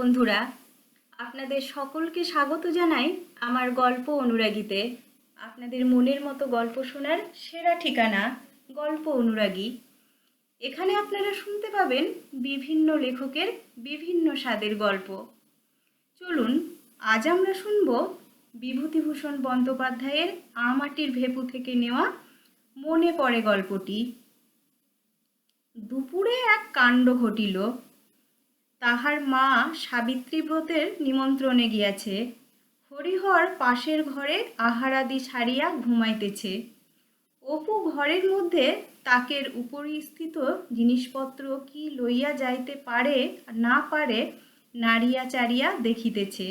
বন্ধুরা, আপনাদের সকলকে স্বাগত জানাই আমার গল্প অনুরাগীতে। আপনাদের মনের মতো গল্প শোনার সেরা ঠিকানা গল্প অনুরাগী। এখানে আপনারা শুনতে পাবেন বিভিন্ন লেখকের বিভিন্ন স্বাদের গল্প। চলুন, আজ আমরা শুনব বিভূতিভূষণ বন্দ্যোপাধ্যায়ের আমাটির ভেপু থেকে নেওয়া মনে পড়ে গল্পটি। দুপুরে এক কাণ্ড ঘটিল। তাহার মা সাবিত্রী ব্রতের নিমন্ত্রণে গিয়াছে। হরিহর পাশের ঘরে আহারাদি সারিয়া ঘুমাইতেছে। অপু ঘরের মধ্যে তাকের উপরিস্থিত জিনিসপত্র কি লইয়া যাইতে পারে না পারে নাড়িয়া চাড়িয়া দেখিতেছে।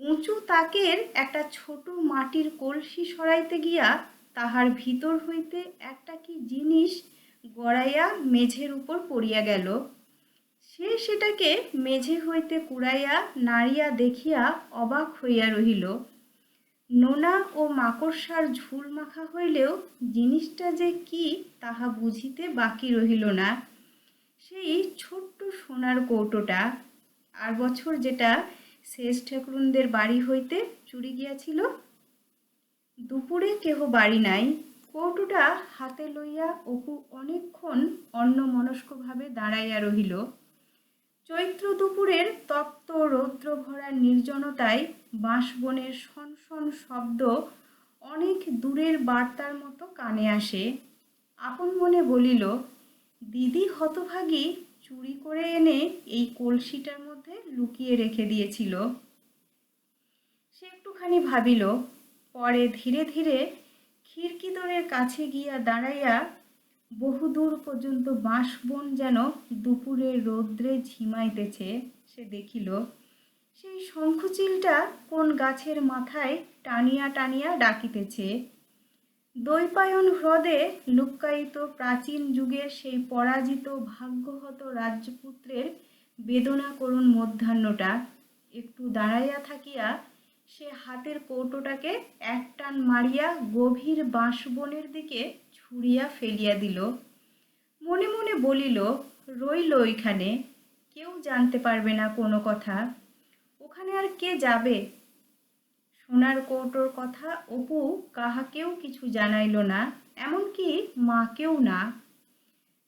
উঁচু তাকের একটা ছোট মাটির কলসি সরাইতে গিয়া তাহার ভিতর হইতে একটা কি জিনিস গড়াইয়া মেঝের উপর পড়িয়া গেল। সে সেটাকে মেঝে হইতে কুড়াইয়া, নাড়িয়া দেখিয়া অবাক হইয়া রহিল। নোনা ও মাকড়সার ঝুল মাখা হইলেও জিনিসটা যে কি তাহা বুঝিতে বাকি রহিল না। সেই ছোট্ট সোনার কৌটোটা, আর বছর যেটা শেষ ঠাকুরুনদের বাড়ি হইতে চুরি গিয়াছিল, দুপুরে কেহ বাড়ি নাই। কৌটোটা হাতে লইয়া অপু অনেকক্ষণ অন্যমনস্কভাবে দাঁড়াইয়া রহিল। চৈত্র দুপুরের তপ্ত রৌদ্র ভরা নির্জনতায় বাঁশবনের শনশন শব্দ অনেক দূরের বার্তার মতো কানে আসে। আপন মনে বলিল, দিদি হতভাগী চুরি করে এনে এই কলসিটার মধ্যে লুকিয়ে রেখে দিয়েছিল। সে একটুখানি ভাবিল, পরে ধীরে ধীরে খিড়কিদরের কাছে গিয়া দাঁড়াইয়া বহুদূর পর্যন্ত বাঁশবন যেন দুপুরে রৌদ্রে ঝিমাইতেছে, সে দেখিল, সেই শঙ্খচিলটা কোন গাছের মাথায় টানিয়া টানিয়া ডাকিতেছে। দৈপায়ন হ্রদে লুক্কায়িত প্রাচীন যুগের সেই পরাজিত ভাগ্যহত রাজ্যপুত্রের বেদনা করুণ মধ্যাহ্নটা। একটু দাঁড়াইয়া থাকিয়া সে হাতের কৌটোটাকে এক টান মারিয়া গভীর বাঁশবনের দিকে ছুঁড়িয়া ফেলিয়া দিল। মনে মনে বলিল, রইল ওইখানে, কেউ জানতে পারবে না কোনো কথা। ওখানে আর কে যাবে? সোনার কৌটোর কথা অপু কাহাকেও কিছু জানাইল না, এমনকি মাকেও না।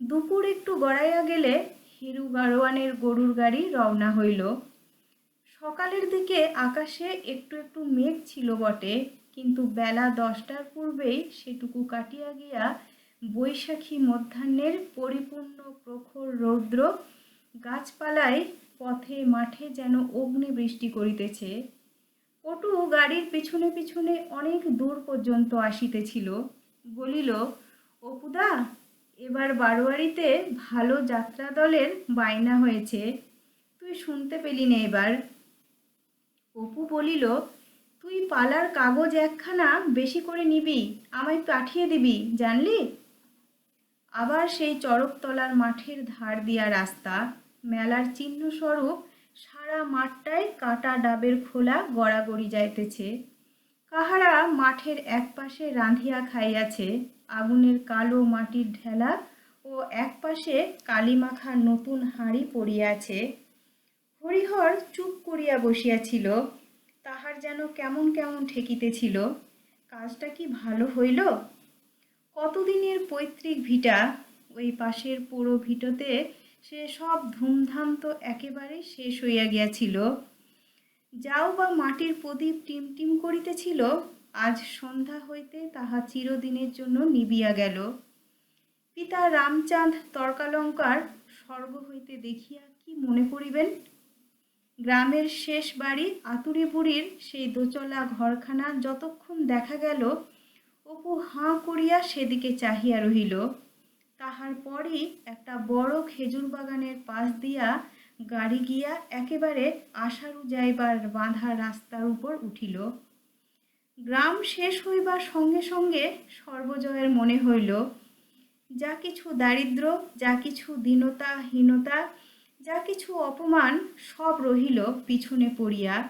দুপুর একটু গড়াইয়া গেলে হিরু গাড়োয়ানের গরুর গাড়ি রওনা হইল। সকালের দিকে আকাশে একটু একটু মেঘ ছিল বটে। কিন্তু বেলা দশটার পূর্বেই সেটুকু কাটিয়া গিয়া বৈশাখী মধ্যাহ্নের পরিপূর্ণ প্রখর রৌদ্র গাছপালায় পথে মাঠে যেন অগ্নি বৃষ্টি করিতেছে। পটু গাড়ির পিছনে পিছনে অনেক দূর পর্যন্ত আসিতেছিল। বলিল, অপুদা, এবার বারোয়ারিতে ভালো যাত্রা দলের বায়না হয়েছে। তুই শুনতে পেলি না এবার। অপু বলিল তুই পালার কাগজ একখানা বেশি করে নিবি, আমায় পাঠিয়ে দিবি, জানলি? আবার সেই চড়কতলার মাঠের ধার দিয়া রাস্তা, মেলার চিহ্ন স্বরূপ সারা মাঠটায় কাটা ডাবের খোলা গড়াগড়ি যাইতেছে। কাহারা মাঠের একপাশে রাঁধিয়া খাইয়াছে, আগুনের কালো মাটির ঢেলা ও একপাশে কালিমাখা নতুন হাঁড়ি পড়িয়াছে। হরিহর চুপ করিয়া বসিয়াছিল তাহার যেন কেমন কেমন ঠেকিতেছিল, কাজটা কি ভালো হইল? কতদিনের পৈতৃক ভিটা ওই পাশের পুরো ভিটোতে সে সব ধুমধাম তো একেবারে শেষ হইয়া গিয়াছিল। যাও বা মাটির প্রদীপ টিম টিম করিতেছিল, আজ সন্ধ্যা হইতে তাহা চিরদিনের জন্য নিবিয়া গেল। পিতা রামচাঁদ তর্কালঙ্কার স্বর্গ হইতে দেখিয়া কি মনে করিবেন? গ্রামের শেষ বাড়ি আতুরি বুড়ির সেই দোচলা ঘরখানা যতক্ষণ দেখা গেল, অপু হাঁ করিয়া সেদিকে চাহিয়া রহিল। তাহার পরই একটা বড় খেজুর বাগানের পাশ দিয়া গাড়ি গিয়া একেবারে আশারু যাইবার বাঁধা রাস্তার উপর উঠিল। গ্রাম শেষ হইবার সঙ্গে সঙ্গে সর্বজয়ের মনে হইল, যা কিছু দারিদ্র যা কিছু দীনতা হীনতা যা কিছু অপমান সব রহিল পিছনে পড়িয়া।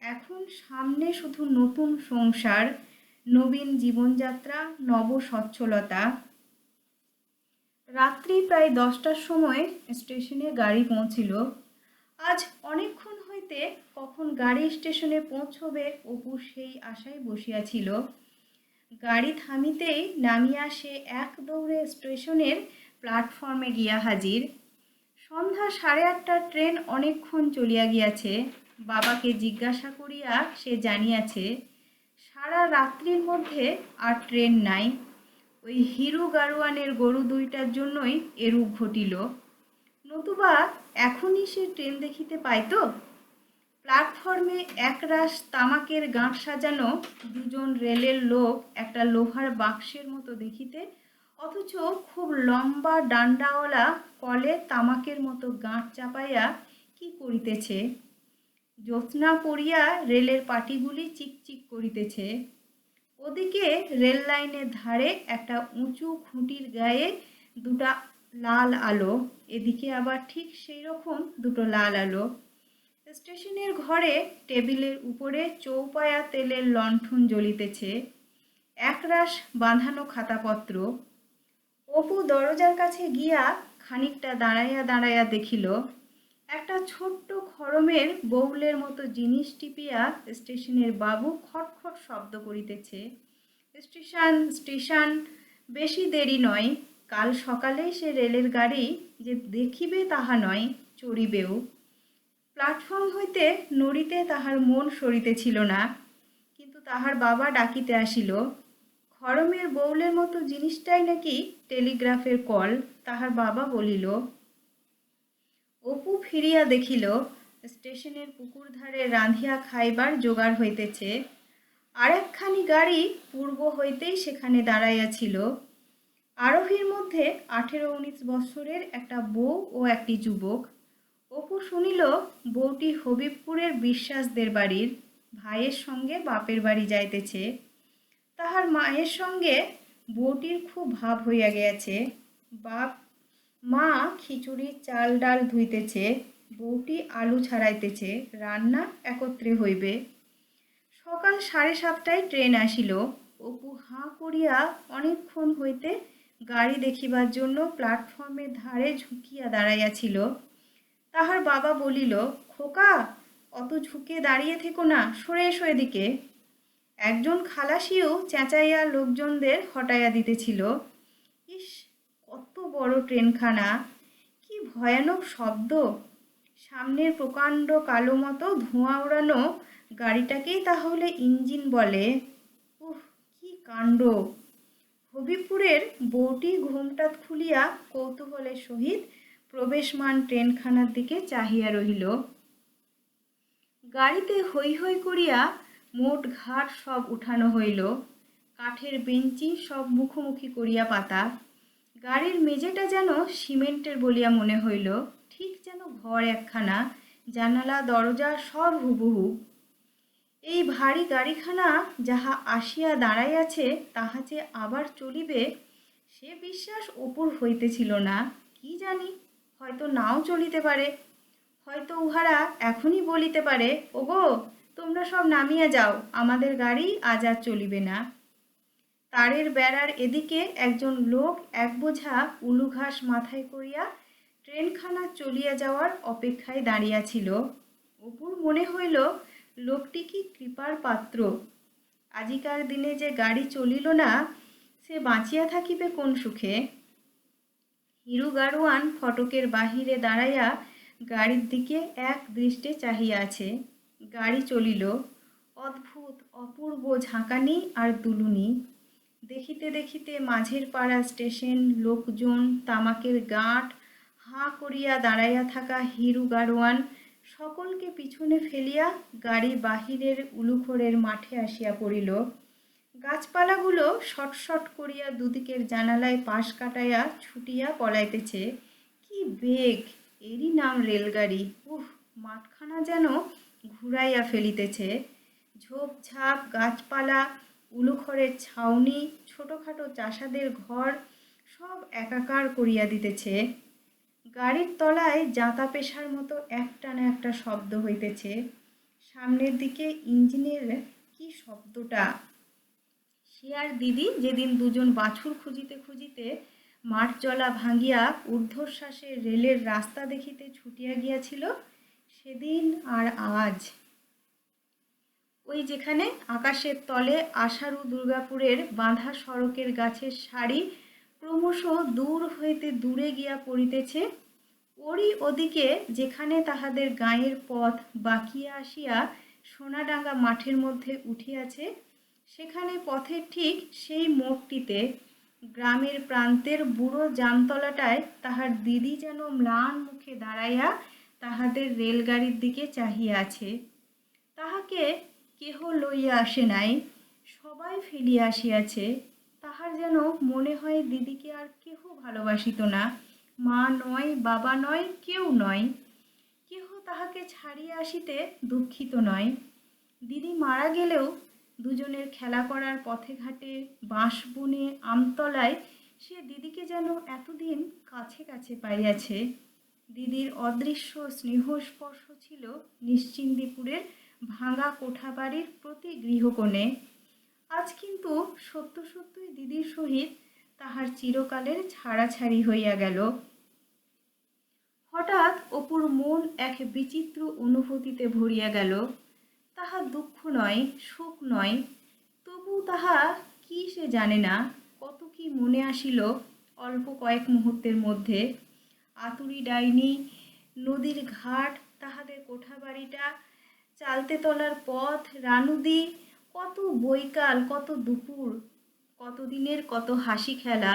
এখন সামনে শুধু নতুন সংসার, নবীন জীবনযাত্রা, নব সচ্ছলতা। রাত্রি প্রায় দশটার সময় স্টেশনে গাড়ি পৌঁছিল। আজ অনেকক্ষণ হইতে কখন গাড়ি স্টেশনে পৌঁছবে অপু সেই আশায় বসিয়াছিল। গাড়ি থামিতেই নামিয়া সে এক দৌড়ে স্টেশনের প্ল্যাটফর্মে গিয়া হাজির। সন্ধ্যা সাড়ে আটটার ট্রেন অনেকক্ষণ চলিয়া গিয়াছে। বাবাকে জিজ্ঞাসা করিয়া সে জানিয়াছে, সারা রাত্রির মধ্যে আর ট্রেন নাই। ওই হিরু গারোয়ানের গরু দুইটার জন্যই এরূপ ঘটিল। নতুবা এখনই সে ট্রেন দেখিতে পাইতো প্ল্যাটফর্মে একরাশ তামাকের গাঁট সাজানো দুজন রেলের লোক একটা লোহার বাক্সের মতো দেখিতে অথচ খুব লম্বা ডান্ডাওয়ালা কলে তামাকের মতো গাঁট চাপাইয়া কি করিতেছে? জ্যোৎস্না পড়িয়া রেলের পাটিগুলি চিকচিক করিতেছে। ওদিকে রেল লাইনের ধারে একটা উঁচু খুঁটির গায়ে দুটা লাল আলো, এদিকে আবার ঠিক সেই রকম দুটো লাল আলো। স্টেশনের ঘরে টেবিলের উপরে চৌপায়া তেলের লণ্ঠন জ্বলিতেছে। একরাশ বাঁধানো খাতাপত্র অপু দরজার কাছে গিয়া খানিকটা দাঁড়াইয়া দাঁড়াইয়া দেখিল, একটা ছোট্ট খরমের বউলের মতো জিনিস টিপিয়া স্টেশনের বাবু খটখট শব্দ করিতেছে। স্টেশন স্টেশন, বেশি দেরি নয়, কাল সকালে সে রেলের গাড়ি যে দেখিবে তাহা নয়, চড়িবেও। প্ল্যাটফর্ম হইতে নড়িতে তাহার মন সরিতেছিল না, কিন্তু তাহার বাবা ডাকিতে আসিল খরমের বউলের মতো জিনিসটাই নাকি টেলিগ্রাফের কল, তাহার বাবা বলিল। অপু ফিরিয়া দেখিল, স্টেশনের পুকুর ধারে রাঁধিয়া খাইবার জোগাড় হইতেছে। আরেকখানি গাড়ি পূর্ব হইতেই সেখানে দাঁড়াইয়াছিল। আরোহীর মধ্যে আঠেরো উনিশ বৎসরের একটা বউ ও একটি যুবক। অপু শুনিল, বউটি হবিবপুরের বিশ্বাসদের বাড়ির, ভাইয়ের সঙ্গে বাপের বাড়ি যাইতেছে। তাহার মায়ের সঙ্গে বউটির খুব ভাব হইয়া গিয়াছে। বাপ, মা খিচুড়ির চাল ডাল ধুইতেছে, বউটি আলু ছাড়াইতেছে, রান্না একত্রে হইবে। সকাল সাড়ে সাতটায় ট্রেন আসিল। অপু হাঁ করিয়া অনেকক্ষণ হইতে গাড়ি দেখিবার জন্য প্ল্যাটফর্মের ধারে ঝুঁকিয়া দাঁড়াইয়াছিল। তাহার বাবা বলিল, খোকা, অত ঝুঁকে দাঁড়িয়ে থেকো না, সরে এসো এদিকে। একজন খালাসিও চেঁচাইয়া লোকজনদের হটাইয়া দিতেছিল। ইস, কত বড় ট্রেনখানা, কি ভয়ানক শব্দ। সামনের প্রকাণ্ড কালো মতো ধোঁয়া ওড়ানো গাড়িটাকেই তাহলে ইঞ্জিন বলে। উহ কি কাণ্ড। হবিপুরের বউটি ঘুমটা খুলিয়া কৌতূহলের সহিত প্রবেশমান ট্রেনখানার দিকে চাহিয়া রহিল। গাড়িতে হৈ হৈ করিয়া মোট ঘাট সব উঠানো হইল। কাঠের বেঞ্চি সব মুখোমুখি করিয়া পাতা। গাড়ির মেঝেটা যেন সিমেন্টের বলিয়া মনে হইল। ঠিক যেন ঘর একখানা, জানালা, দরজা সব হুবহু। এই ভারী গাড়িখানা যাহা আসিয়া দাঁড়াইয়াছে, তাহা যে আবার চলিবে, সে বিশ্বাস অপুর হইতেছিল না। কি জানি, হয়তো নাও চলিতে পারে। হয়তো উহারা এখনই বলিতে পারে, ওগো তোমরা সব নামিয়া যাও, আমাদের গাড়ি আজ আর চলিবে না। তারের বেড়ার এদিকে একজন লোক এক বোঝা উলু ঘাস মাথায় করিয়া ট্রেনখানা চলিয়া যাওয়ার অপেক্ষায় দাঁড়িয়াছিল অপুর মনে হইল, লোকটি কি কৃপার পাত্র? আজিকার দিনে যে গাড়ি চলিল না, সে বাঁচিয়া থাকিবে কোন সুখে? হিরু গাড়োয়ান ফটকের বাহিরে দাঁড়াইয়া গাড়ির দিকে এক দৃষ্টে চাহিয়া আছে। গাড়ি চলিল, অদ্ভুত, অপূর্ব ঝাঁকানি আর দুলুনি। দেখিতে দেখিতে মাঝের পাড়া স্টেশন, লোকজন, তামাকের গাঁট, হাঁ করিয়া দাঁড়াইয়া থাকা হিরু গাড়োয়ান সকলকে পিছনে ফেলিয়া গাড়ি বাহিরের উলুখড়ের মাঠে আসিয়া পড়িল। গাছপালাগুলো শটশট করিয়া দুদিকের জানালায় পাশ কাটাইয়া ছুটিয়া পলাইতেছে। কি বেগ! এরই নাম রেলগাড়ি। উহ মাঠখানা যেন ঘুরাইয়া ফেলিতেছে। ঝোপঝাপ, গাছপালা, উলুখড়ের ছাউনি, ছোটোখাটো চাষাদের ঘর, সব একাকার করিয়া দিতেছে। গাড়ির তলায় জাঁতা পেশার মতো একটা না একটা শব্দ হইতেছে। সামনের দিকে ইঞ্জিনের কি শব্দটা? সে আর দিদি যেদিন দুজন বাছুর খুঁজিতে খুঁজিতে মাঠজলা ভাঙিয়া ঊর্ধ্বশ্বাসে রেলের রাস্তা দেখিতে ছুটিয়া গিয়াছিল সেদিন আর আজ। ওই যেখানে আকাশের তলে আষাঢ় দুর্গাপুরের বাঁধা সড়কের গাছের সারি ক্রমশ দূর হইতে দূরে গিয়া পড়িতেছে, ওরই ওদিকে যেখানে তাহাদের গায়ের পথ বাকিয়া আসিয়া সোনাডাঙ্গা মাঠের মধ্যে উঠিয়াছে, সেখানে পথের ঠিক সেই মোড়টিতে গ্রামের প্রান্তের বুড়ো জামতলাটায় তাহার দিদি যেন ম্লান মুখে দাঁড়াইয়া তাহাদের রেলগাড়ির দিকে চাহিয়া আছে। তাহাকে কেহ লইয়া আসে নাই, সবাই ফেলিয়া আসিয়াছে। তাহার যেন মনে হয় দিদিকে আর কেহ ভালোবাসিত না, মা নয়, বাবা নয়, কেউ নয়। কেহ তাহাকে ছাড়িয়া আসিতে দুঃখিত নয়। দিদি মারা গেলেও দুজনের খেলা করার পথে ঘাটে বাঁশ বনে আমতলায় সে দিদিকে যেন এতদিন কাছে কাছে পাইয়াছে। দিদির অদৃশ্য স্নেহস্পর্শ ছিল নিশ্চিন্দিপুরের ভাঙা কোঠাবাড়ির প্রতি গৃহকোণে। আজ কিন্তু সত্য সত্যই দিদির সহিত তাহার চিরকালের ছাড়াছাড়ি হইয়া গেল। হঠাৎ অপুর মন এক বিচিত্র অনুভূতিতে ভরিয়া গেল। তাহা দুঃখ নয় সুখ নয় তবু তাহা কি সে জানে না, কত কি মনে আসিল অল্প কয়েক মুহূর্তের মধ্যে। আতুরি ডাইনি, নদীর ঘাট, তাহাদের কোঠাবাড়িটা, চালতে তলার পথ, রানুদি, কত বৈকাল, কত দুপুর, কত দিনের কত হাসি খেলা,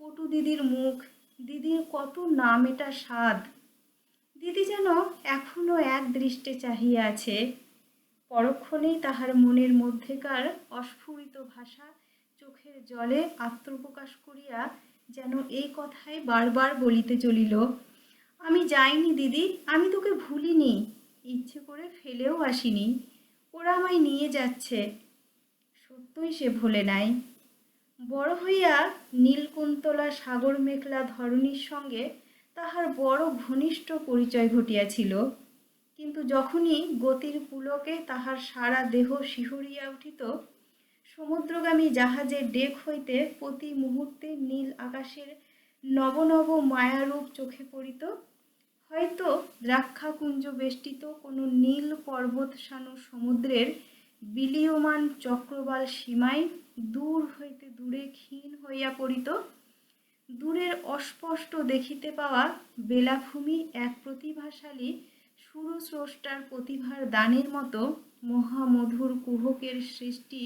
পটু দিদির মুখ, দিদির কত নাম এটা স্বাদ। দিদি যেন এখনও এক দৃষ্টে চাহিয়া আছে, পরক্ষণেই তাহার মনের মধ্যেকার অস্ফুরিত ভাষা চোখের জলে আত্মপ্রকাশ করিয়া যেন এই কথাই বারবার বলিতে চলিল, আমি যাইনি দিদি, আমি তোকে ভুলিনি, ইচ্ছে করে ফেলেও আসিনি, ওরা আমায় নিয়ে যাচ্ছে, সত্যই সে ভোলে নাই। বড় হইয়া নীলকুন্তলা সাগর মেঘলা ধরণীর সঙ্গে তাহার বড় ঘনিষ্ঠ পরিচয় ঘটিয়াছিল, কিন্তু যখনই গতির পুলকে তাহার সারা দেহ শিহরিয়া উঠিত সমুদ্রগামী জাহাজের ডেক হইতে প্রতি মুহূর্তে নীল আকাশের নব নব মায়ারূপ চোখে পড়িত। হয়তো দ্রাক্ষাকুঞ্জ বেষ্টিত কোনো নীল পর্বতসানু সমুদ্রের বিলীয়মান চক্রবাল সীমায় দূর হইতে দূরে ক্ষীণ হইয়া পড়িত। দূরের অস্পষ্ট দেখিতে পাওয়া বেলাভূমি এক প্রতিভাশালী সুরস্রষ্টার প্রতিভার দানের মতো মহামধুর কুহকের সৃষ্টি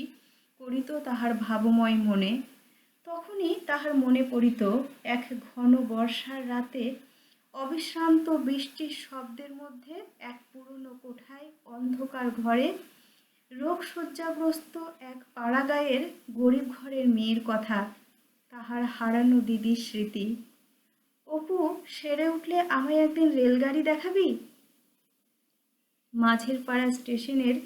করিত তাহার ভাবময় মনে, তখনই তাহার মনে পড়িত এক ঘন বর্ষার রাতে অবিশ্রান্ত বৃষ্টির শব্দের মধ্যে এক পুরনো কোঠায় অন্ধকার ঘরে রোগশয্যাগ্রস্ত এক পাড়াগাঁয়ের গরিব ঘরের মেয়ের কথা, তাহার হারানো দিদির স্মৃতি। অপু, সেরে উঠলে আমায় একদিন রেলগাড়ি দেখাবি? মাঝের পাড়া স্টেশনের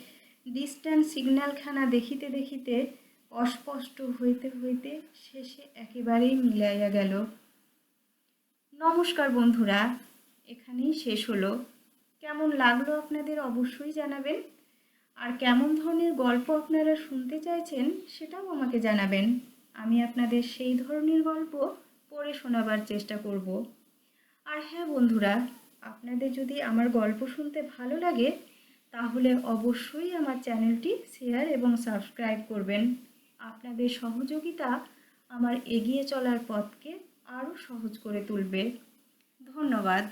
ডিস্ট্যান্স সিগন্যালখানা দেখিতে দেখিতে, অস্পষ্ট হইতে হইতে শেষে একেবারেই মিলাইয়া গেল। নমস্কার বন্ধুরা, এখানেই শেষ হলো। কেমন লাগল আপনাদের অবশ্যই জানাবেন। আর কেমন ধরনের গল্প আপনারা শুনতে চাইছেন সেটাও আমাকে জানাবেন। আমি আপনাদের সেই ধরনের গল্প পড়ে শোনাবার চেষ্টা করব। আর হ্যাঁ বন্ধুরা, আপনাদের যদি আমার গল্প শুনতে ভালো লাগে তাহলে অবশ্যই আমার চ্যানেলটি শেয়ার এবং সাবস্ক্রাইব করবেন। আপনাদের সহযোগিতা আমার এগিয়ে চলার পথকে আরও সহজ করে তুলবে। ধন্যবাদ।